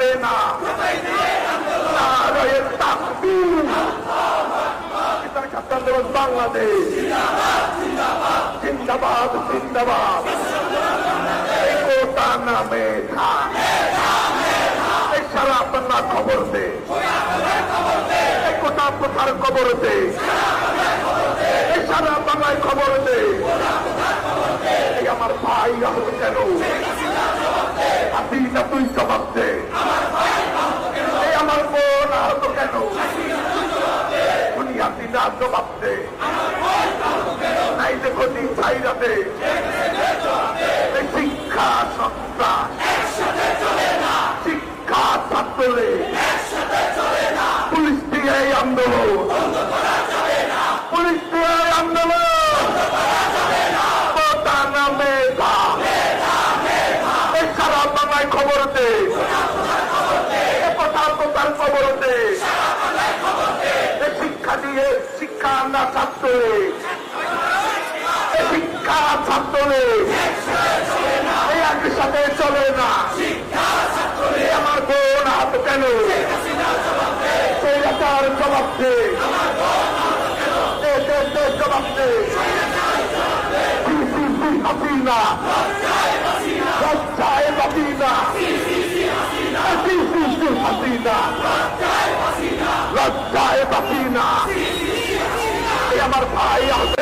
না। কোটা না সারা বাংলা খবর দে। কোথার খবর দে। সারা বাংলায় খবর দে। আমার ভাই কেন? হাসিনা তুই জবাব দে এই আমার বোন আহত কেন উনি হাসিনা জবাব দে নাই দেখো দিন চাইরাতে এই শিক্ষা সন্ত্রাস শিক্ষা ছাত্রলে, পুলিশ দিয়ে আন্দোলন, পুলিশ দিয়ে আন্দোলন। খবর দে। কোথার খবর দে। দিয়ে শিক্ষা না ছাত্রে এই শিক্ষা ছাত্রে এই একই সাথে চলে না। আমার বোন হাত কেন? সেই রাজার জবাব দে। জবাব দে। হাসিনা 哎呀